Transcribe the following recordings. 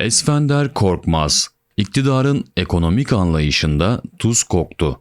Esfender Korkmaz, iktidarın ekonomik anlayışında tuz koktu.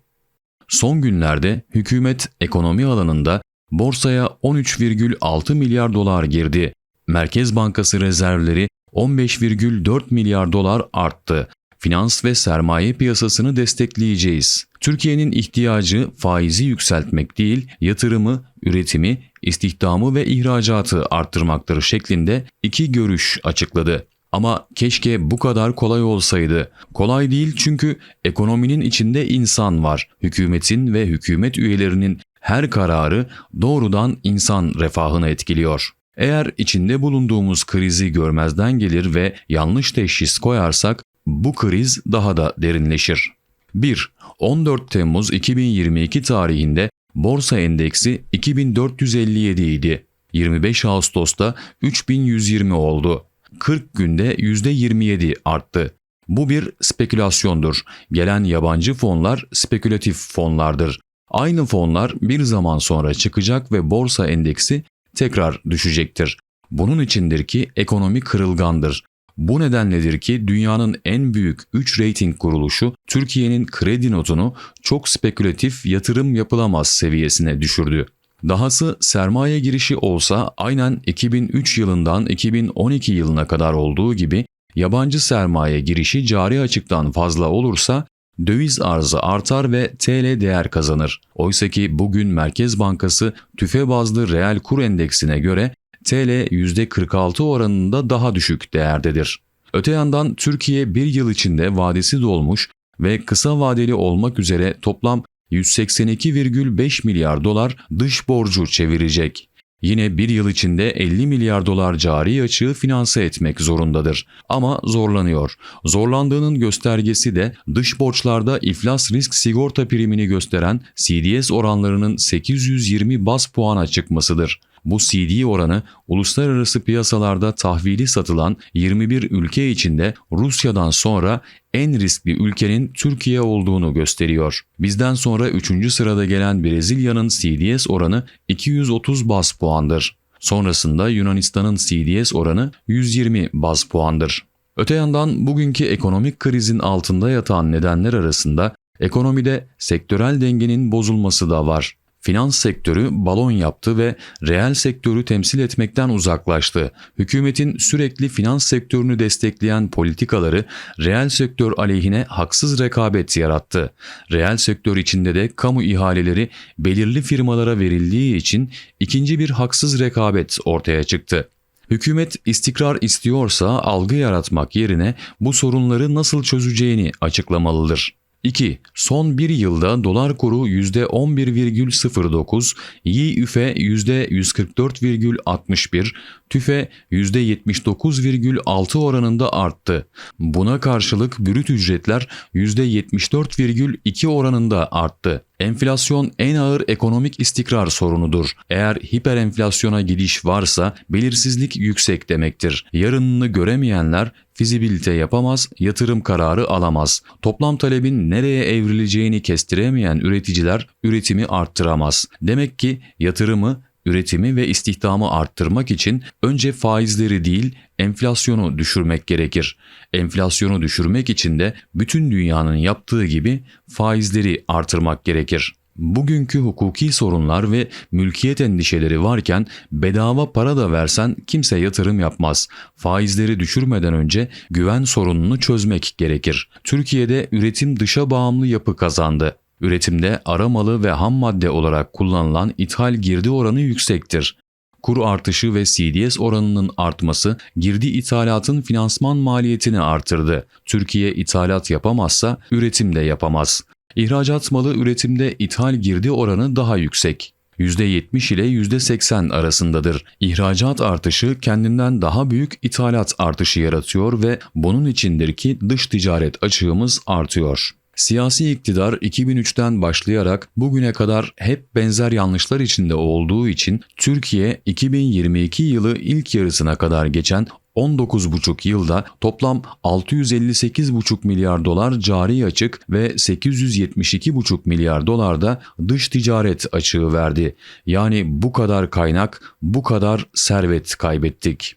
Son günlerde hükümet ekonomi alanında borsaya 13,6 milyar dolar girdi. Merkez Bankası rezervleri 15,4 milyar dolar arttı. Finans ve sermaye piyasasını destekleyeceğiz. Türkiye'nin ihtiyacı faizi yükseltmek değil, yatırımı, üretimi, istihdamı ve ihracatı arttırmaktır şeklinde iki görüş açıkladı. Ama keşke bu kadar kolay olsaydı. Kolay değil çünkü ekonominin içinde insan var. Hükümetin ve hükümet üyelerinin her kararı doğrudan insan refahını etkiliyor. Eğer içinde bulunduğumuz krizi görmezden gelir ve yanlış teşhis koyarsak bu kriz daha da derinleşir. 1. 14 Temmuz 2022 tarihinde borsa endeksi 2457 idi. 25 Ağustos'ta 3120 oldu. 40 günde %27 arttı. Bu bir spekülasyondur. Gelen yabancı fonlar spekülatif fonlardır. Aynı fonlar bir zaman sonra çıkacak ve borsa endeksi tekrar düşecektir. Bunun içindir ki ekonomi kırılgandır. Bu nedenledir ki dünyanın en büyük 3 rating kuruluşu Türkiye'nin kredi notunu çok spekülatif yatırım yapılamaz seviyesine düşürdü. Dahası sermaye girişi olsa aynen 2003 yılından 2012 yılına kadar olduğu gibi yabancı sermaye girişi cari açıktan fazla olursa döviz arzı artar ve TL değer kazanır. Oysaki bugün Merkez Bankası tüfe bazlı reel kur endeksine göre TL %46 oranında daha düşük değerdedir. Öte yandan Türkiye bir yıl içinde vadesi dolmuş ve kısa vadeli olmak üzere toplam 182,5 milyar dolar dış borcu çevirecek. Yine bir yıl içinde 50 milyar dolar cari açığı finanse etmek zorundadır. Ama zorlanıyor. Zorlandığının göstergesi de dış borçlarda iflas risk sigorta primini gösteren CDS oranlarının 820 bas puana çıkmasıdır. Bu CD oranı uluslararası piyasalarda tahvili satılan 21 ülke içinde Rusya'dan sonra en riskli ülkenin Türkiye olduğunu gösteriyor. Bizden sonra 3. sırada gelen Brezilya'nın CDS oranı 230 bas puandır. Sonrasında Yunanistan'ın CDS oranı 120 bas puandır. Öte yandan bugünkü ekonomik krizin altında yatan nedenler arasında ekonomide sektörel dengenin bozulması da var. Finans sektörü balon yaptı ve reel sektörü temsil etmekten uzaklaştı. Hükümetin sürekli finans sektörünü destekleyen politikaları reel sektör aleyhine haksız rekabet yarattı. Reel sektör içinde de kamu ihaleleri belirli firmalara verildiği için ikinci bir haksız rekabet ortaya çıktı. Hükümet istikrar istiyorsa algı yaratmak yerine bu sorunları nasıl çözeceğini açıklamalıdır. 2. Son bir yılda dolar kuru %11,09, YÜFE %144,61, TÜFE %79,6 oranında arttı. Buna karşılık brüt ücretler %74,2 oranında arttı. Enflasyon en ağır ekonomik istikrar sorunudur. Eğer hiperenflasyona gidiş varsa belirsizlik yüksek demektir. Yarınını göremeyenler fizibilite yapamaz, yatırım kararı alamaz. Toplam talebin nereye evrileceğini kestiremeyen üreticiler üretimi arttıramaz. Demek ki yatırımı üretimi ve istihdamı arttırmak için önce faizleri değil enflasyonu düşürmek gerekir. Enflasyonu düşürmek için de bütün dünyanın yaptığı gibi faizleri artırmak gerekir. Bugünkü hukuki sorunlar ve mülkiyet endişeleri varken bedava para da versen kimse yatırım yapmaz. Faizleri düşürmeden önce güven sorununu çözmek gerekir. Türkiye'de üretim dışa bağımlı yapı kazandı. Üretimde ara malı ve ham madde olarak kullanılan ithal girdi oranı yüksektir. Kur artışı ve CDS oranının artması girdi ithalatın finansman maliyetini artırdı. Türkiye ithalat yapamazsa üretim de yapamaz. İhracat malı üretimde ithal girdi oranı daha yüksek. %70 ile %80 arasındadır. İhracat artışı kendinden daha büyük ithalat artışı yaratıyor ve bunun içindir ki dış ticaret açığımız artıyor. Siyasi iktidar 2003'ten başlayarak bugüne kadar hep benzer yanlışlar içinde olduğu için Türkiye 2022 yılı ilk yarısına kadar geçen 19,5 yılda toplam 658,5 milyar dolar cari açık ve 872,5 milyar dolar da dış ticaret açığı verdi. Yani bu kadar kaynak, bu kadar servet kaybettik.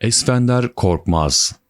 Esfender Korkmaz